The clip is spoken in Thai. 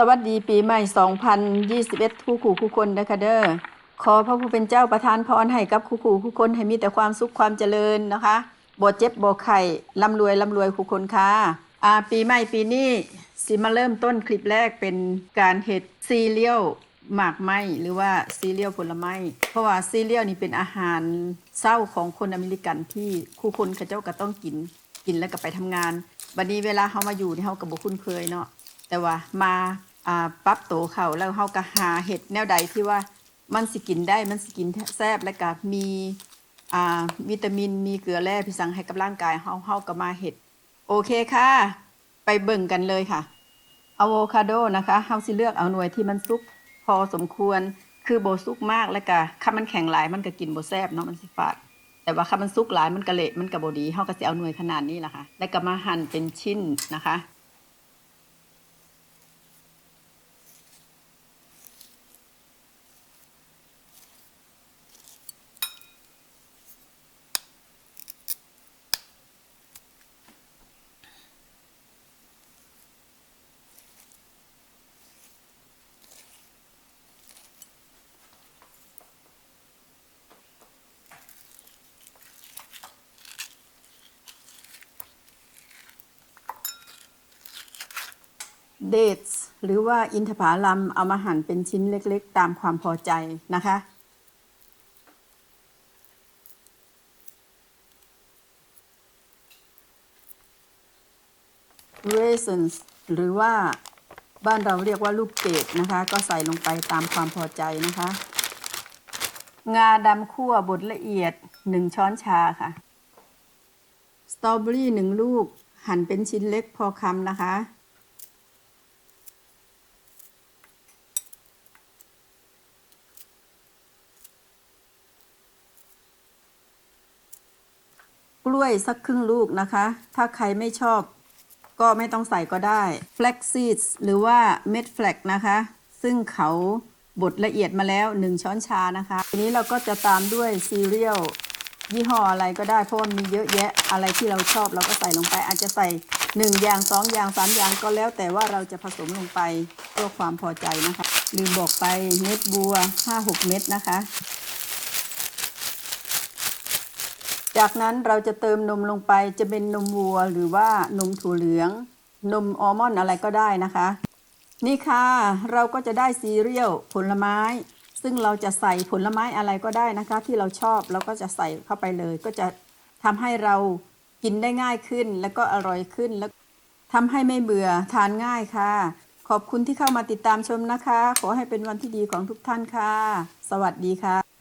สวัสดีปีใหม่ 2021 คู่ขู่คู่คนนะคะเด้อขอพระผู้เป็นเจ้าประทานพรให้กับคู่ขู่คู่คนให้มีแต่ความสุขความเจริญนะคะบ่เจ็บบ่ไข้ร่ำรวยร่ำรวยคู่คนค่ะอ่าปีใหม่ปีนี้สิมาเริ่มต้นคลิปแรกเป็นการเฮ็ดซีเรียลหมากไม้หรือว่าซีเรียลผลไม้ เพราะว่าซีเรียลนี่เป็นอาหารเศร้าของคนอเมริกันที่คู่คนเขาเจ้าก็ต้องกินกินแล้วก็ไปทำงาน บัดนี้เวลาเฮามาอยู่นี่เฮาก็บ่คุ้นเคยเนาะแต่ว่ามาอ่าปรับโตเขาแล้วเฮาก็หาเห็ดแนวใดที่ว่ามันสิกินได้มันสิกินแซ่บและก็มีอ่าวิตามินมีเกลือแร่ที่สังให้กับร่างกายเฮาเฮาก็มาเห็ด โอเคค่ะ ไปเบิ่งกันเลยค่ะอะโวคาโดนะคะเฮาสิเลือกเอาหน่วยที่มันสุกพอสมควรคือโบ่สุกมากแล้วก็ถ้ามันแข็งหลายมันก็กินโบแซ่บเนาะมันสิฝาด แต่ว่าถ้ามันสุกหลายมันกระเละมันกระบดีเฮาก็สิเอาหน่วยขนาดนี้ล่ะค่ะ แล้วก็มาหั่นเป็นชิ้นนะคะ เดทส์หรือว่าอินทผลัมเอามาหั่นเป็นชิ้นเล็กๆ ตามความพอใจนะคะ raisins หรือว่าบ้านเราเรียกว่าลูกเกดนะคะ ก็ใส่ลงไปตามความพอใจนะคะ งาดำคั่วบดละเอียด 1 ช้อนชาค่ะ สตรอเบอรี่หนึ่งลูก หั่นเป็นชิ้นเล็กพอคำนะคะ กล้วยสักครึ่งลูกนะคะ ถ้าใครไม่ชอบก็ไม่ต้องใส่ก็ได้ flax seeds หรือว่าเม็ดแฟลกนะคะ ซึ่งเขาบดละเอียดมาแล้ว 1 ช้อนชานะคะ ทีนี้เราก็จะตามด้วยซีเรียลยี่ห้ออะไรก็ได้เพราะมันมีเยอะแยะอะไรที่เราชอบเราก็ใส่ลงไป อาจจะใส่ 1 อย่าง 2 อย่าง 3 อย่างก็แล้วแต่ว่าเราจะผสมลงไปเพื่อความพอใจนะคะ ลืมบอกไปเม็ดบัว 5-6 เม็ดนะคะ จากนั้นเราจะเติมนมลงไปจะเป็นนมวัวหรือว่านมถั่วเหลือง นมอัลมอนด์อะไรก็ได้นะคะ นี่ค่ะ เราก็จะได้ซีเรียลผลไม้ ซึ่งเราจะใส่ผลไม้อะไรก็ได้นะคะ ที่เราชอบเราก็จะใส่เข้าไปเลย ก็จะทำให้เรากินได้ง่ายขึ้นแล้วก็อร่อยขึ้นแล้วทำให้ไม่เบื่อทานง่ายค่ะ ขอบคุณที่เข้ามาติดตามชมนะคะ ขอให้เป็นวันที่ดีของทุกท่านค่ะ สวัสดีค่ะ